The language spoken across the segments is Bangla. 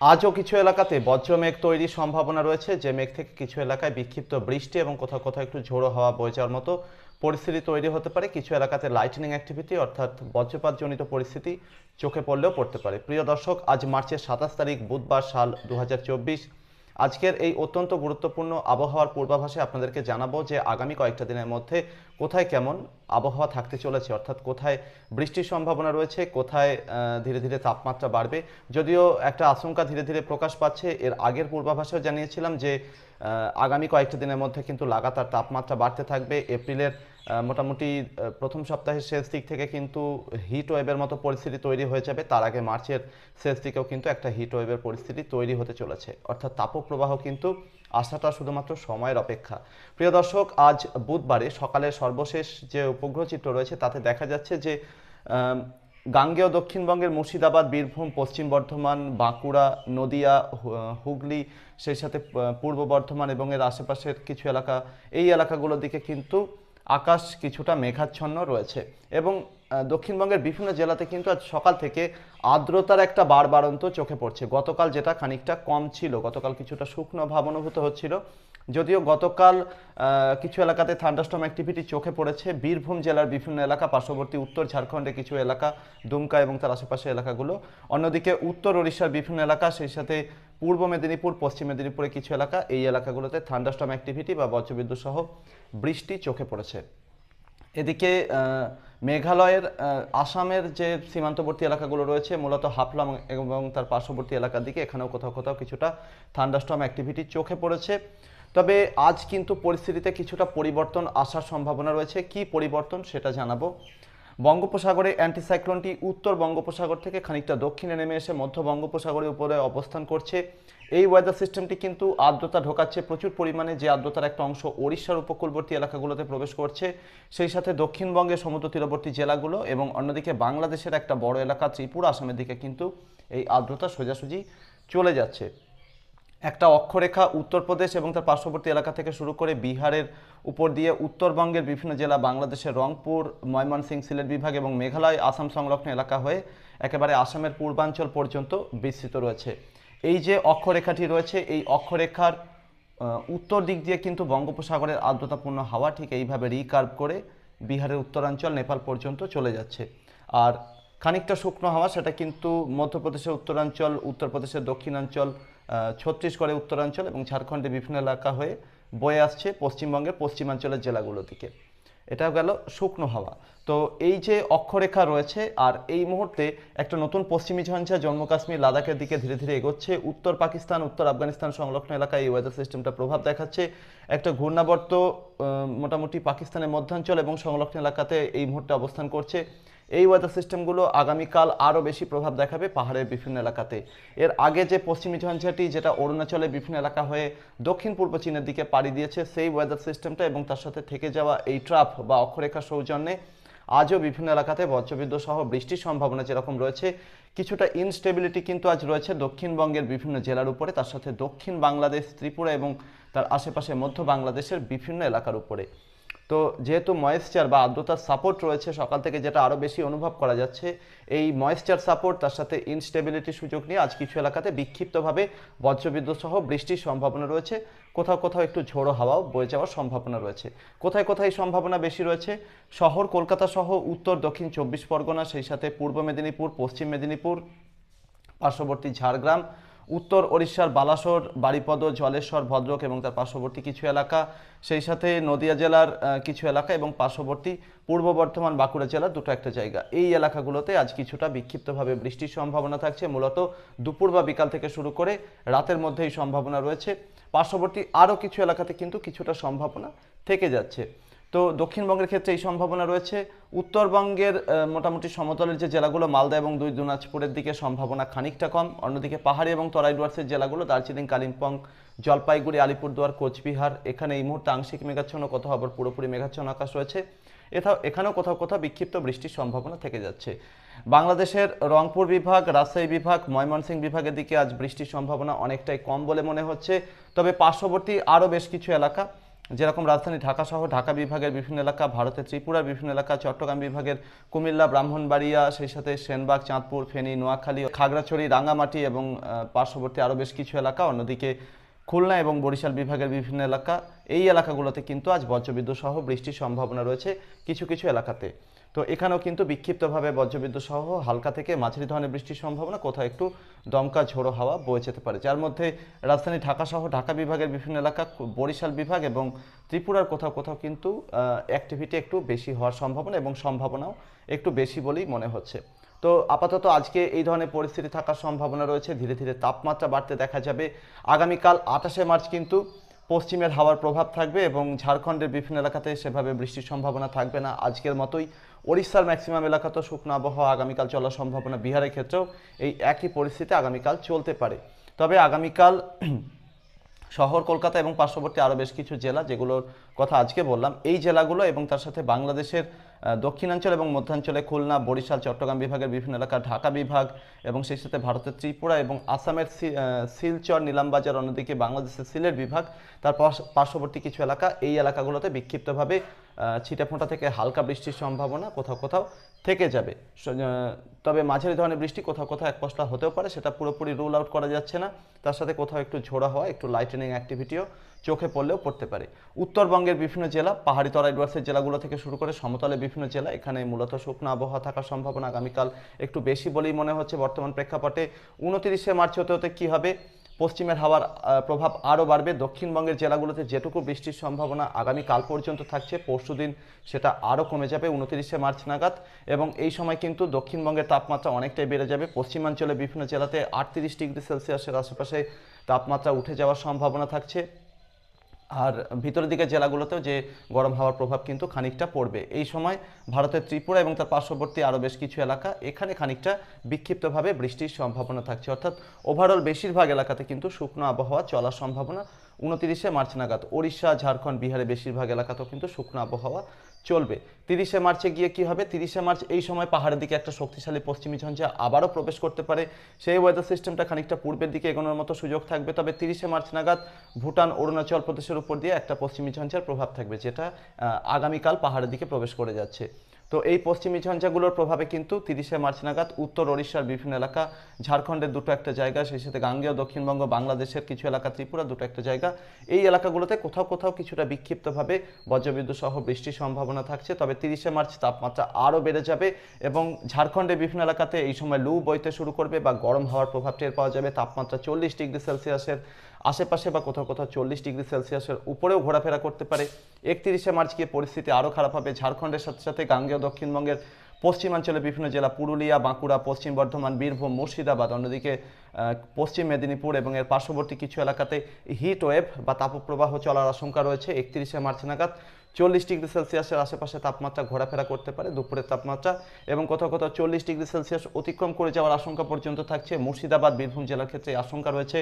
আজও কিছু এলাকাতে বজ্র মেঘ তৈরির সম্ভাবনা রয়েছে। যে মেঘ থেকে কিছু এলাকায় বিক্ষিপ্ত বৃষ্টি এবং কোথাও কোথাও একটু ঝোড়ো হাওয়া বয়ে যাওয়ার মতো পরিস্থিতি তৈরি হতে পারে। কিছু এলাকাতে লাইটনিং অ্যাক্টিভিটি অর্থাৎ বজ্রপাতজনিত পরিস্থিতি চোখে পড়লেও পড়তে পারে। প্রিয় দর্শক, আজ মার্চের সাতাশ তারিখ, বুধবার সাল দু হাজার চব্বিশ। আজকের এই অত্যন্ত গুরুত্বপূর্ণ আবহাওয়ার পূর্বাভাসে আপনাদেরকে জানাব যে আগামী কয়েকটা দিনের মধ্যে কোথায় কেমন আবহাওয়া থাকতে চলেছে, অর্থাৎ কোথায় বৃষ্টির সম্ভাবনা রয়েছে, কোথায় ধীরে ধীরে তাপমাত্রা বাড়বে। যদিও একটা আশঙ্কা ধীরে ধীরে প্রকাশ পাচ্ছে, এর আগের পূর্বাভাসেও জানিয়েছিলাম যে আগামী কয়েকটা দিনের মধ্যে কিন্তু লাগাতার তাপমাত্রা বাড়তে থাকবে। এপ্রিলের মোটামুটি প্রথম সপ্তাহের শেষ দিক থেকে কিন্তু হিট ওয়েভের মতো পরিস্থিতি তৈরি হয়ে যাবে। তার আগে মার্চের শেষ দিকেও কিন্তু একটা হিট ওয়েভের পরিস্থিতি তৈরি হতে চলেছে। অর্থাৎ তাপপ্রবাহ কিন্তু আসাটা শুধুমাত্র সময়ের অপেক্ষা। প্রিয় দর্শক, আজ বুধবারে সকালের সর্বশেষ যে উপগ্রহ চিত্র রয়েছে, তাতে দেখা যাচ্ছে যে গাঙ্গেয় দক্ষিণবঙ্গের মুর্শিদাবাদ, বীরভূম, পশ্চিম বর্ধমান, বাঁকুড়া, নদিয়া হুগলি, সেই সাথে পূর্ব বর্ধমান এবং এর আশেপাশের কিছু এলাকা, এই এলাকাগুলোর দিকে কিন্তু আকাশ কিছুটা মেঘাচ্ছন্ন রয়েছে এবং দক্ষিণবঙ্গের বিভিন্ন জেলাতে কিন্তু আজ সকাল থেকে আর্দ্রতার একটা বাড়বাড়ন্ত চোখে পড়ছে। গতকাল যেটা খানিকটা কম ছিল, গতকাল কিছুটা শুকনো ভাব অনুভূত হচ্ছিল। যদিও গতকাল কিছু এলাকাতে থান্ডাস্টম অ্যাক্টিভিটি চোখে পড়েছে। বীরভূম জেলার বিভিন্ন এলাকা, পার্শ্ববর্তী উত্তর ঝাড়খণ্ডে কিছু এলাকা, দুমকা এবং তার আশেপাশে এলাকাগুলো। অন্যদিকে উত্তর ওড়িশার বিভিন্ন এলাকা, সেই সাথে পূর্ব মেদিনীপুর, পশ্চিম মেদিনীপুরের কিছু এলাকা, এই এলাকাগুলোতে থান্ডাস্টম অ্যাক্টিভিটি বা বজ্রবিদ্যুৎ সহ বৃষ্টি চোখে পড়েছে। এদিকে মেঘালয়ের আসামের যে সীমান্তবর্তী এলাকাগুলো রয়েছে, মূলত হাফলং এবং তার পার্শ্ববর্তী এলাকার দিকে, এখানেও কোথাও কোথাও কিছুটা থান্ডাস্টর্ম অ্যাক্টিভিটি চোখে পড়েছে। তবে আজ কিন্তু পরিস্থিতিতে কিছুটা পরিবর্তন আসার সম্ভাবনা রয়েছে। কি পরিবর্তন সেটা জানাব। বঙ্গোপসাগরে অ্যান্টিসাইক্লোনটি উত্তর বঙ্গোপসাগর থেকে খানিকটা দক্ষিণে নেমে এসে মধ্য বঙ্গোপসাগরের উপরে অবস্থান করছে। এই ওয়েদার সিস্টেমটি কিন্তু আর্দ্রতা ঢোকাচ্ছে, প্রচুর পরিমাণে যে আর্দ্রতার একটা অংশ ওড়িশার উপকূলবর্তী এলাকাগুলোতে প্রবেশ করছে। সেই সাথে দক্ষিণবঙ্গের সমুদ্র তীরবর্তী জেলাগুলো এবং অন্যদিকে বাংলাদেশের একটা বড় এলাকা ত্রিপুরা, আসামের দিকে কিন্তু এই আর্দ্রতা সোজাসুজি চলে যাচ্ছে। একটা অক্ষরেখা উত্তরপ্রদেশ এবং তার পার্শ্ববর্তী এলাকা থেকে শুরু করে বিহারের উপর দিয়ে উত্তরবঙ্গের বিভিন্ন জেলা, বাংলাদেশের রংপুর, ময়মনসিংহ, সিলেট বিভাগ এবং মেঘালয়, আসাম সংলগ্ন এলাকা হয়ে একেবারে আসামের পূর্বাঞ্চল পর্যন্ত বিস্তৃত রয়েছে। এই যে অক্ষরেখাটি রয়েছে, এই অক্ষরেখার উত্তর দিক দিয়ে কিন্তু বঙ্গোপসাগরের আর্দ্রতাপূর্ণ হাওয়া ঠিক এইভাবে রিকার্ভ করে বিহারের উত্তরাঞ্চল, নেপাল পর্যন্ত চলে যাচ্ছে। আর খানিকটা শুকনো হাওয়া সেটা কিন্তু মধ্যপ্রদেশের উত্তরাঞ্চল উত্তরপ্রদেশের দক্ষিণাঞ্চল আহ, ছত্তিশগড়ের উত্তরাঞ্চল এবং ঝাড়খণ্ডের বিভিন্ন এলাকা হয়ে বয়ে আসছে পশ্চিমবঙ্গের পশ্চিমাঞ্চলের জেলাগুলোর দিকে এটা গেল শুকনো হাওয়া। তো এই যে অক্ষরেখা রয়েছে আর এই মুহূর্তে একটা নতুন পশ্চিমী ঝঞ্ঝা জম্মু কাশ্মীর লাদাখের দিকে ধীরে ধীরে এগোচ্ছে। উত্তর পাকিস্তান উত্তর আফগানিস্তান সংলগ্ন এলাকায় এই ওয়েদার সিস্টেমটা প্রভাব দেখাচ্ছে। একটা ঘূর্ণাবর্ত মোটামুটি পাকিস্তানের মধ্যাঞ্চল এবং সংলগ্ন এলাকাতে এই মুহূর্তে অবস্থান করছে। এই ওয়েদার সিস্টেমগুলো আগামীকাল আরও বেশি প্রভাব দেখাবে পাহাড়ের বিভিন্ন এলাকাতে। এর আগে যে পশ্চিমী ঝঞ্ঝাটি যেটা অরুণাচলের বিভিন্ন এলাকা হয়ে দক্ষিণ পূর্ব চীনের দিকে পাড়ি দিয়েছে, সেই ওয়েদার সিস্টেমটা এবং তার সাথে থেকে যাওয়া এই ট্রাফ বা অক্ষরেখা সৌজন্যে আজও বিভিন্ন এলাকাতে বজ্রবিদ্যুৎ সহ বৃষ্টির সম্ভাবনা যেরকম রয়েছে, কিছুটা ইনস্টেবিলিটি কিন্তু আজ রয়েছে দক্ষিণবঙ্গের বিভিন্ন জেলার উপরে, তার সাথে দক্ষিণ বাংলাদেশ, ত্রিপুরা এবং তার আশেপাশে মধ্য বাংলাদেশের বিভিন্ন এলাকার উপরে। তো যেহেতু ময়েশ্চার বা আর্দ্রতার সাপোর্ট রয়েছে, সকাল থেকে যেটা আরও বেশি অনুভব করা যাচ্ছে, এই ময়েশ্চার সাপোর্ট তার সাথে ইনস্টেবিলিটির সুযোগ নিয়ে আজ কিছু এলাকাতে বিক্ষিপ্তভাবে বজ্রবিদ্যুৎ সহ বৃষ্টির সম্ভাবনা রয়েছে। কোথাও কোথাও একটু ঝোড়ো হাওয়াও বয়ে যাওয়ার সম্ভাবনা রয়েছে। কোথায় কোথায় সম্ভাবনা বেশি রয়েছে? শহর কলকাতা সহ উত্তর, দক্ষিণ চব্বিশ পরগনা, সেই সাথে পূর্ব মেদিনীপুর, পশ্চিম মেদিনীপুর, পার্শ্ববর্তী ঝাড়গ্রাম উত্তর ওড়িশার বালাসোর, বারিপদ, জলেশ্বর, ভদ্রক এবং তার পার্শ্ববর্তী কিছু এলাকা। সেই সাথে নদিয়া জেলার কিছু এলাকা এবং পার্শ্ববর্তী পূর্ব বর্ধমান বাঁকুড়া জেলার দুটো একটা জায়গা। এই এলাকাগুলোতে আজ কিছুটা বিক্ষিপ্তভাবে বৃষ্টির সম্ভাবনা থাকছে। মূলত দুপুর বা বিকাল থেকে শুরু করে রাতের মধ্যেই সম্ভাবনা রয়েছে। পার্শ্ববর্তী আরও কিছু এলাকাতে কিন্তু কিছুটা সম্ভাবনা থেকে যাচ্ছে। তো দক্ষিণবঙ্গের ক্ষেত্রে এই সম্ভাবনা রয়েছে। উত্তরবঙ্গের মোটামুটি সমতলের যে জেলাগুলো, মালদা এবং দুই দিনাজপুরের দিকে সম্ভাবনা খানিকটা কম। অন্যদিকে পাহাড়ি এবং তরাই ডুয়ার্সের জেলাগুলো, দার্জিলিং, কালিম্পং, জলপাইগুড়ি, আলিপুরদুয়ার, কোচবিহার, এখানে এই মুহূর্তে আংশিক মেঘাচ্ছন্ন, কোথাও আবার পুরোপুরি মেঘাচ্ছন্ন আকাশ রয়েছে। এথাও, এখানেও কোথাও কোথাও বিক্ষিপ্ত বৃষ্টির সম্ভাবনা থেকে যাচ্ছে। বাংলাদেশের রংপুর বিভাগ, রাজশাহী বিভাগ, ময়মনসিংহ বিভাগের দিকে আজ বৃষ্টির সম্ভাবনা অনেকটাই কম বলে মনে হচ্ছে। তবে পার্শ্ববর্তী আরও বেশ কিছু এলাকা যেরকম রাজধানী ঢাকা সহ ঢাকা বিভাগের বিভিন্ন এলাকা, ভারতের ত্রিপুরার বিভিন্ন এলাকা, চট্টগ্রাম বিভাগের কুমিল্লা, ব্রাহ্মণবাড়িয়া, সেই সাথে সেনবাগ, চাঁদপুর, ফেনী, নোয়াখালী, খাগড়াছড়ি, রাঙ্গামাটি এবং পার্শ্ববর্তী আরও বেশ কিছু এলাকা, অন্যদিকে খুলনা এবং বরিশাল বিভাগের বিভিন্ন এলাকা, এই এলাকাগুলোতে কিন্তু আজ বজ্রবিদ্যুৎ সহ বৃষ্টির সম্ভাবনা রয়েছে কিছু কিছু এলাকাতে। তো এখানেও কিন্তু বিক্ষিপ্তভাবে বজ্রবিদ্যুৎ সহ হালকা থেকে মাঝারি ধরনের বৃষ্টির সম্ভাবনা, কোথাও একটু দমকা ঝোড়ো হাওয়া বয়ে যেতে পারে। যার মধ্যে রাজধানী ঢাকা সহ ঢাকা বিভাগের বিভিন্ন এলাকা, বরিশাল বিভাগ এবং ত্রিপুরার কোথাও কোথাও কিন্তু অ্যাক্টিভিটি একটু বেশি হওয়ার সম্ভাবনা এবং সম্ভাবনাও একটু বেশি বলেই মনে হচ্ছে। তো আপাতত আজকে এই ধরনের পরিস্থিতি থাকার সম্ভাবনা রয়েছে। ধীরে ধীরে তাপমাত্রা বাড়তে দেখা যাবে। আগামীকাল আঠাশে মার্চ কিন্তু পশ্চিমের হাওয়ার প্রভাব থাকবে এবং ঝাড়খণ্ডের বিভিন্ন এলাকাতে সেভাবে বৃষ্টির সম্ভাবনা থাকবে না। আজকের মতোই ওড়িশার ম্যাক্সিমাম এলাকাতেও শুকনো আবহাওয়া আগামীকাল চলার সম্ভাবনা বিহারের ক্ষেত্রেও এই একই পরিস্থিতি আগামীকাল চলতে পারে। তবে আগামীকাল শহর, কলকাতা এবং পার্শ্ববর্তী আরও বেশ কিছু জেলা যেগুলোর কথা আজকে বললাম, এই জেলাগুলো এবং তার সাথে বাংলাদেশের দক্ষিণাঞ্চল এবং মধ্যাঞ্চলে খুলনা, বরিশাল, চট্টগ্রাম বিভাগের বিভিন্ন এলাকা, ঢাকা বিভাগ এবং সেই সাথে ভারতের ত্রিপুরা এবং আসামের শিলচর, নিলামবাজার, অন্যদিকে বাংলাদেশের সিলেট বিভাগ, তার পার্শ্ববর্তী কিছু এলাকা, এই এলাকাগুলোতে বিক্ষিপ্তভাবে ছিটেফোঁটা থেকে হালকা বৃষ্টির সম্ভাবনা কোথাও কোথাও থেকে যাবে। তবে মাঝারি ধরনের বৃষ্টি কোথাও কোথাও এক পশলা হতেও পারে, সেটা পুরোপুরি রুল আউট করা যাচ্ছে না। তার সাথে কোথাও একটু ঝোড়া হওয়া, একটু লাইটেনিং অ্যাক্টিভিটিও চোখে পড়লেও পড়তে পারে। উত্তরবঙ্গের বিভিন্ন জেলা, পাহাড়ি তরাই ডুয়ার্সের জেলাগুলো থেকে শুরু করে সমতলে বিভিন্ন জেলা, এখানে মূলত শুকনো আবহাওয়া থাকার সম্ভাবনা আগামীকাল একটু বেশি বলেই মনে হচ্ছে। বর্তমান প্রেক্ষাপটে উনতিরিশে মার্চ হতে হতে কী হবে? পশ্চিমের হাওয়ার প্রভাব আরও বাড়বে। দক্ষিণবঙ্গের জেলাগুলোতে যেটুকু বৃষ্টির সম্ভাবনা আগামী কাল পর্যন্ত থাকছে, পরশু দিন সেটা আরও কমে যাবে, উনতিরিশে মার্চ নাগাদ। এবং এই সময় কিন্তু দক্ষিণবঙ্গের তাপমাত্রা অনেকটাই বেড়ে যাবে। পশ্চিমাঞ্চলে বিভিন্ন জেলাতে আটত্রিশ ডিগ্রি সেলসিয়াসের আশেপাশে তাপমাত্রা উঠে যাওয়ার সম্ভাবনা থাকছে। আর ভিতরের দিকে জেলাগুলোতেও যে গরম হাওয়ার প্রভাব কিন্তু খানিকটা পড়বে। এই সময় ভারতের ত্রিপুরা এবং তার পার্শ্ববর্তী আরও বেশ কিছু এলাকা, এখানে খানিকটা বিক্ষিপ্তভাবে বৃষ্টির সম্ভাবনা থাকছে। অর্থাৎ ওভারঅল বেশিরভাগ এলাকাতে কিন্তু শুকনো আবহাওয়া চলার সম্ভাবনা। উনতিরিশে মার্চ নাগাদ ওড়িশা, ঝাড়খণ্ড, বিহারে বেশিরভাগ এলাকাতেও কিন্তু শুকনো আবহাওয়া চলবে। তিরিশে মার্চে গিয়ে কি হবে? তিরিশে মার্চ এই সময় পাহাড়ের দিকে একটা শক্তিশালী পশ্চিমী ঝঞ্ঝা আবারও প্রবেশ করতে পারে। সেই ওয়েদার সিস্টেমটা খানিকটা পূর্বের দিকে এগোনোর মতো সুযোগ থাকবে। তবে তিরিশে মার্চ নাগাদ ভুটান, অরুণাচল প্রদেশের উপর দিয়ে একটা পশ্চিমী ঝঞ্ঝার প্রভাব থাকবে, যেটা আগামীকাল পাহাড়ের দিকে প্রবেশ করে যাচ্ছে। তো এই পশ্চিমী ঝঞ্ঝাগুলোর প্রভাবে কিন্তু তিরিশে মার্চ নাগাদ উত্তর ওড়িশার বিভিন্ন এলাকা, ঝাড়খণ্ডের দুটো একটা জায়গা, সেই সাথে গাঙ্গেয়, দক্ষিণবঙ্গ, বাংলাদেশের কিছু এলাকা, ত্রিপুরা দুটো একটা জায়গা। এই এলাকাগুলোতে কোথাও কোথাও কিছুটা বিক্ষিপ্তভাবে বজ্রবিদ্যুৎ সহ বৃষ্টির সম্ভাবনা থাকছে, তবে তিরিশে মার্চ তাপমাত্রা আরও বেড়ে যাবে এবং ঝাড়খণ্ডের বিভিন্ন এলাকাতে এই সময় লু বইতে শুরু করবে বা গরম হওয়ার প্রভাব টের পাওয়া যাবে। তাপমাত্রা চল্লিশ ডিগ্রি সেলসিয়াসের আশেপাশে বা কোথাও কোথাও চল্লিশ ডিগ্রি সেলসিয়াসের উপরেও ঘোরাফেরা করতে পারে। একত্রিশে মার্চ গিয়ে পরিস্থিতি আরও খারাপ হবে। ঝাড়খণ্ডের সাথে সাথে গাঙ্গেয় দক্ষিণবঙ্গের পশ্চিমাঞ্চলে বিভিন্ন জেলা পুরুলিয়া, বাঁকুড়া, পশ্চিম বর্ধমান, বীরভূম, মুর্শিদাবাদ, অন্যদিকে পশ্চিম মেদিনীপুর এবং এর পার্শ্ববর্তী কিছু এলাকাতে হিট ওয়েভ বা তাপপ্রবাহ চলার আশঙ্কা রয়েছে। একত্রিশে মার্চ নাগাদ চল্লিশ ডিগ্রি সেলসিয়াসের আশেপাশে তাপমাত্রা ঘোরাফেরা করতে পারে, দুপুরের তাপমাত্রা, এবং কোথাও কোথাও চল্লিশ ডিগ্রি সেলসিয়াস অতিক্রম করে যাওয়ার আশঙ্কা পর্যন্ত থাকছে। মুর্শিদাবাদ, বীরভূম জেলার ক্ষেত্রে আশঙ্কা রয়েছে।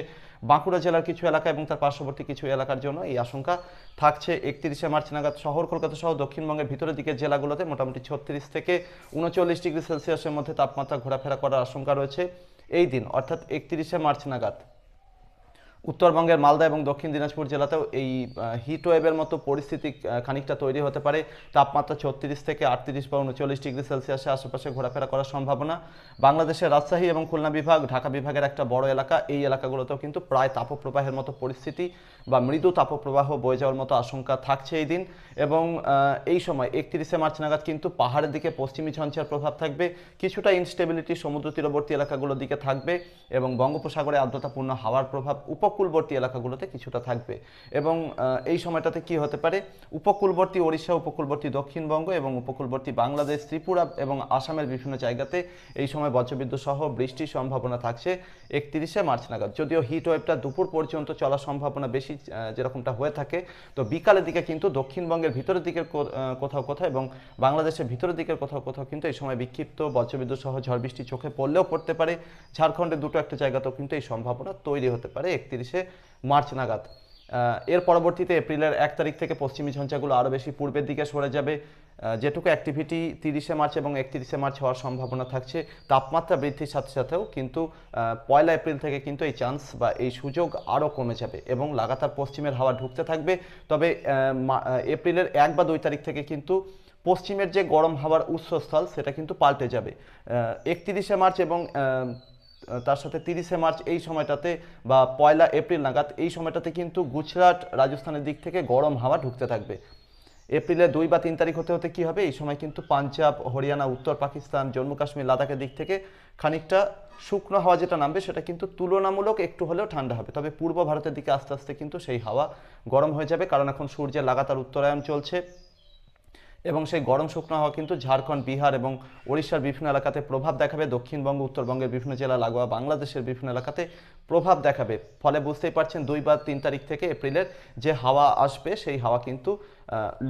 বাঁকুড়া জেলার কিছু এলাকা এবং তার পার্শ্ববর্তী কিছু এলাকার জন্য এই আশঙ্কা থাকছে। একত্রিশে মার্চ নাগাদ শহর, কলকাতা সহ দক্ষিণবঙ্গের ভিতরের দিকের জেলাগুলোতে মোটামুটি ছত্রিশ থেকে উনচল্লিশ ডিগ্রি সেলসিয়াসের মধ্যে তাপমাত্রা ঘোরাফেরা করার আশঙ্কা রয়েছে। এই দিন, অর্থাৎ একত্রিশে মার্চ নাগাদ উত্তরবঙ্গের মালদা এবং দক্ষিণ দিনাজপুর জেলাতেও এই হিট ওয়েভের মতো পরিস্থিতি খানিকটা তৈরি হতে পারে। তাপমাত্রা ছত্রিশ থেকে আটত্রিশ বা উনচল্লিশ ডিগ্রি সেলসিয়াসের আশেপাশে ঘোরাফেরা করার সম্ভাবনা। বাংলাদেশের রাজশাহী এবং খুলনা বিভাগ, ঢাকা বিভাগের একটা বড় এলাকা। এই এলাকাগুলোতেও কিন্তু প্রায় তাপপ্রবাহের মতো পরিস্থিতি বা মৃদু তাপপ্রবাহ বয়ে যাওয়ার মতো আশঙ্কা থাকছে এই দিন এবং এই সময় একত্রিশে মার্চ নাগাদ কিন্তু পাহাড়ের দিকে পশ্চিমী ঝঞ্ঝার প্রভাব থাকবে। কিছুটা ইনস্টেবিলিটি সমুদ্র তীরবর্তী এলাকাগুলোর দিকে থাকবে এবং বঙ্গোপসাগরে আর্দ্রতাপূর্ণ হাওয়ার প্রভাব উপকূলবর্তী এলাকাগুলোতে কিছুটা থাকবে। এবং এই সময়টাতে কি হতে পারে? উপকূলবর্তী ওড়িশা, উপকূলবর্তী দক্ষিণবঙ্গ এবং উপকূলবর্তী বাংলাদেশ, ত্রিপুরা এবং আসামের বিভিন্ন জায়গাতে এই সময় বজ্রবিদ্যুৎ সহ বৃষ্টির সম্ভাবনা থাকছে। একত্রিশে মার্চ নাগাদ, যদিও হিট ওয়েভটা দুপুর পর্যন্ত চলার সম্ভাবনা বেশি যেরকমটা হয়ে থাকে। তো বিকালের দিকে কিন্তু দক্ষিণবঙ্গের ভিতরের দিকের কোথাও কোথাও এবং বাংলাদেশের ভিতরের দিকের কোথাও কোথাও কিন্তু এই সময় বিক্ষিপ্ত বজ্রবিদ্যুৎ সহ ঝড় বৃষ্টি চোখে পড়লেও পড়তে পারে। ঝাড়খণ্ডের দুটো একটা জায়গাতেও কিন্তু এই সম্ভাবনা তৈরি হতে পারে একত্রিশে মার্চ নাগাদ। এর পরবর্তীতে এপ্রিলের এক তারিখ থেকে পশ্চিমী ঝঞ্ঝাগুলো আরও বেশি পূর্বের দিকে সরে যাবে। যেটুকু অ্যাক্টিভিটি তিরিশে মার্চ এবং একত্রিশে মার্চ হওয়ার সম্ভাবনা থাকছে, তাপমাত্রা বৃদ্ধির সাথে সাথেও কিন্তু পয়লা এপ্রিল থেকে কিন্তু এই চান্স বা এই সুযোগ আরও কমে যাবে এবং লাগাতার পশ্চিমের হাওয়া ঢুকতে থাকবে। তবে এপ্রিলের এক বা দুই তারিখ থেকে কিন্তু পশ্চিমের যে গরম হাওয়ার উৎসস্থল, সেটা কিন্তু পাল্টে যাবে। একত্রিশে মার্চ এবং তার সাথে তিরিশে মার্চ এই সময়টাতে বা পয়লা এপ্রিল নাগাদ এই সময়টাতে কিন্তু গুজরাট রাজস্থানের দিক থেকে গরম হাওয়া ঢুকতে থাকবে। এপ্রিলের দুই বা তিন তারিখ হতে হতে কি হবে? এই সময় কিন্তু পাঞ্জাব, হরিয়ানা, উত্তর পাকিস্তান, জম্মু কাশ্মীর, লাদাখের দিক থেকে খানিকটা শুকনো হাওয়া যেটা নামবে সেটা কিন্তু তুলনামূলক একটু হলেও ঠান্ডা হবে। তবে পূর্ব ভারতের দিকে আস্তে আস্তে কিন্তু সেই হাওয়া গরম হয়ে যাবে। কারণ এখন সূর্যের লাগাতার উত্তরায়ণ চলছে। এবং সেই গরম শুকনো হওয়া কিন্তু ঝাড়খণ্ড, বিহার এবং ওড়িশার বিভিন্ন এলাকাতে প্রভাব দেখাবে। দক্ষিণবঙ্গ, উত্তরবঙ্গের বিভিন্ন জেলা, লাগোয়া বাংলাদেশের বিভিন্ন এলাকাতে প্রভাব দেখাবে। ফলে বুঝতেই পারছেন, দুই বা তিন তারিখ থেকে এপ্রিলের যে হাওয়া আসবে, সেই হাওয়া কিন্তু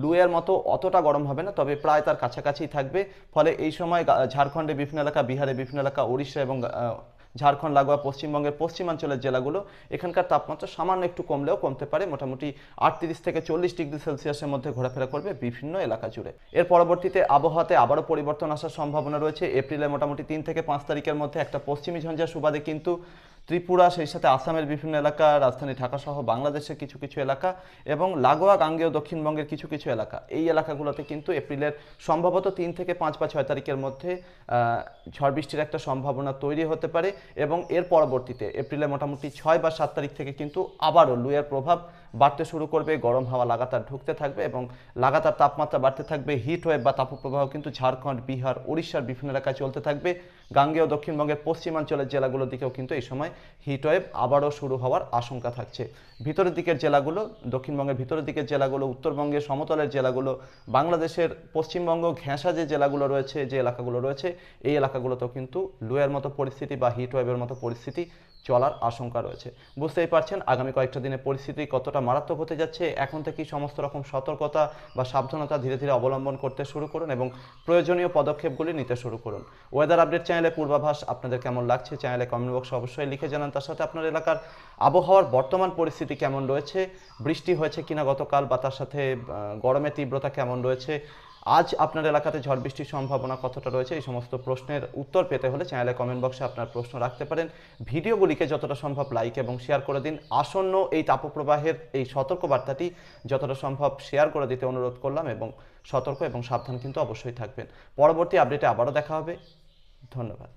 লুয়ের মতো অতটা গরম হবে না, তবে প্রায় তার কাছাকাছি থাকবে। ফলে এই সময় ঝাড়খণ্ডের বিভিন্ন এলাকা, বিহারের বিভিন্ন এলাকা, ওড়িশা এবং ঝাড়খণ্ড, লাগোয়া, পশ্চিমবঙ্গের পশ্চিমাঞ্চলের জেলাগুলো, এখানকার তাপমাত্রা সামান্য একটু কমলেও কমতে পারে, মোটামুটি আটত্রিশ থেকে চল্লিশ ডিগ্রি সেলসিয়াসের মধ্যে ঘোরাফেরা করবে বিভিন্ন এলাকা জুড়ে। এর পরবর্তীতে আবহাওয়াতে আবারও পরিবর্তন আসার সম্ভাবনা রয়েছে এপ্রিলে মোটামুটি তিন থেকে পাঁচ তারিখের মধ্যে একটা পশ্চিমী ঝঞ্ঝা সুবাদে কিন্তু ত্রিপুরা, সেই সাথে আসামের বিভিন্ন এলাকা, রাজধানী ঢাকাসহ বাংলাদেশের কিছু কিছু এলাকা এবং লাগোয়া, গাঙ্গেয়, দক্ষিণবঙ্গের কিছু কিছু এলাকা। এই এলাকাগুলোতে কিন্তু এপ্রিলের সম্ভবত তিন থেকে পাঁচ বা ছয় তারিখের মধ্যে ঝড় বৃষ্টির একটা সম্ভাবনা তৈরি হতে পারে এবং এর পরবর্তীতে এপ্রিলের মোটামুটি ছয় বা সাত তারিখ থেকে কিন্তু আবারও লুয়ের প্রভাব বাড়তে শুরু করবে, গরম হাওয়া লাগাতার ঢুকতে থাকবে এবং লাগাতার তাপমাত্রা বাড়তে থাকবে। হিট ওয়েভ বা তাপপ্রবাহ কিন্তু ঝাড়খণ্ড, বিহার উড়িষ্যার বিভিন্ন এলাকায় চলতে থাকবে। গাঙ্গেয় দক্ষিণবঙ্গের পশ্চিমাঞ্চলের জেলাগুলোর দিকেও কিন্তু এই সময় হিট ওয়েভ আবারও শুরু হওয়ার আশঙ্কা থাকছে। ভিতরের দিকের জেলাগুলো, দক্ষিণবঙ্গের ভিতরের দিকের জেলাগুলো, উত্তরবঙ্গের সমতলের জেলাগুলো, বাংলাদেশের পশ্চিমবঙ্গ ঘেঁষা যে জেলাগুলো রয়েছে, যে এলাকাগুলো রয়েছে, এই এলাকাগুলোতেও কিন্তু লুয়ের মতো পরিস্থিতি বা হিট ওয়েভের মতো পরিস্থিতি চলার আশঙ্কা রয়েছে। বুঝতেই পারছেন, আগামী কয়েকটা দিনে পরিস্থিতি কতটা মারাত্মক হতে যাচ্ছে, এখন থেকেই সমস্ত রকম সতর্কতা বা সাবধানতা ধীরে ধীরে অবলম্বন করতে শুরু করুন এবং প্রয়োজনীয় পদক্ষেপগুলি নিতে শুরু করুন। ওয়েদার আপডেট চ্যানেলে পূর্বাভাস, আপনাদের কেমন লাগছে চ্যানেলে কমেন্ট বক্সে অবশ্যই লিখে জানান, তার সাথে আপনার এলাকার আবহাওয়ার বর্তমান পরিস্থিতি কেমন রয়েছে, বৃষ্টি হয়েছে কিনা গতকাল বা তার সাথে গরমের তীব্রতা কেমন রয়েছে আজ আপনার এলাকাতে ঝড় বৃষ্টির সম্ভাবনা কতটা রয়েছে? এই সমস্ত প্রশ্নের উত্তর পেতে হলে চ্যানেলে কমেন্ট বক্সে আপনার প্রশ্ন রাখতে পারেন। ভিডিওগুলিকে যতটা সম্ভব লাইক এবং শেয়ার করে দিন। আসন্ন এই তাপপ্রবাহের এই সতর্ক বার্তাটি যতটা সম্ভব শেয়ার করে দিতে অনুরোধ করলাম এবং সতর্ক এবং সাবধান কিন্তু অবশ্যই থাকবেন। পরবর্তী আপডেটে আবারও দেখা হবে। ধন্যবাদ।